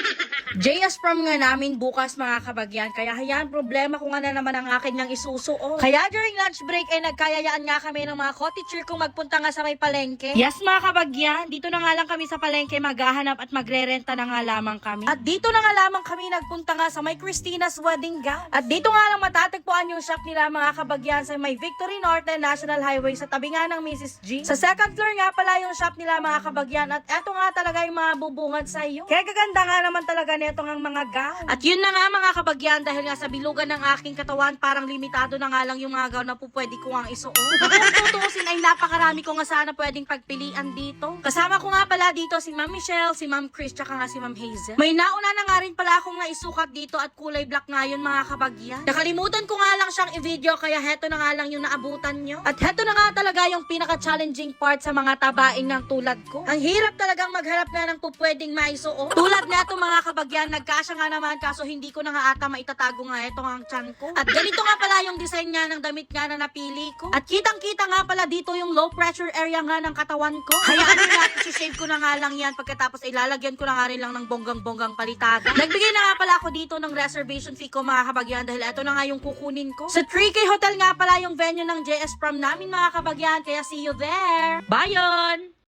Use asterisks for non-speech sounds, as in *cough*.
Ha ha ha! JS prom nga namin bukas mga kabagyan. Kaya hayaan problema ko nga na naman ang akin ng isusuot. Kaya during lunch break ay nagkayayaan nga kami ng mga co-teacher kung magpunta nga sa may palengke. Yes mga kabagyan, dito na nga lang kami sa palengke maghahanap at magrerenta na nga lamang kami. At dito na nga lamang kami nagpunta nga sa may Christina's Wedding Gown. At dito nga lang matatagpuan yung shop nila mga kabagyan sa may Victory Norte National Highway sa tabi nga ng Mrs. G. Sa second floor nga pala yung shop nila mga kabagyan at eto nga talaga yung mga bubungad sa iyo. Kaya gaganda nga naman talaga nito ang mga gown. At yun na nga mga kabagyan dahil nga sa bilugan ng aking katawan parang limitado na nga lang yung mga gown na po pwede ko ang isuot. *laughs* Kung tutuusin ay napakarami ko nga sana pwedeng pagpilian dito. Kasama ko nga pala dito si Ma'am Michelle, si Ma'am Chris, tsaka nga si Ma'am Hazel. May nauna na nga rin pala akong naisukat dito at kulay black nga yun mga kabagyan. Nakalimutan ko nga lang siyang i-video kaya heto na nga lang yung naabutan nyo. At heto na nga talaga yung pinaka-challenging part sa mga tabaing ng tulad ko. Ang hirap talagang maghanap na ng pupwedeng maisuot. Tulad ito mga kabagyan, nagkasya nga naman kaso hindi ko na nga ata maitatago nga ito ang tiyan ko. At ganito nga pala yung design nga ng damit nga na napili ko. At kitang-kita nga pala dito yung low pressure area nga ng katawan ko. Hayaan mo nga, shave ko na nga lang yan pagkatapos ilalagyan ko na nga rin lang ng bonggang-bonggang palitada. Nagbigay na nga pala ako dito ng reservation fee ko mga kabagyan dahil ito na nga yung kukunin ko. Sa 3K Hotel nga pala yung venue ng JS Prom namin mga kabagyan kaya see you there. Bye!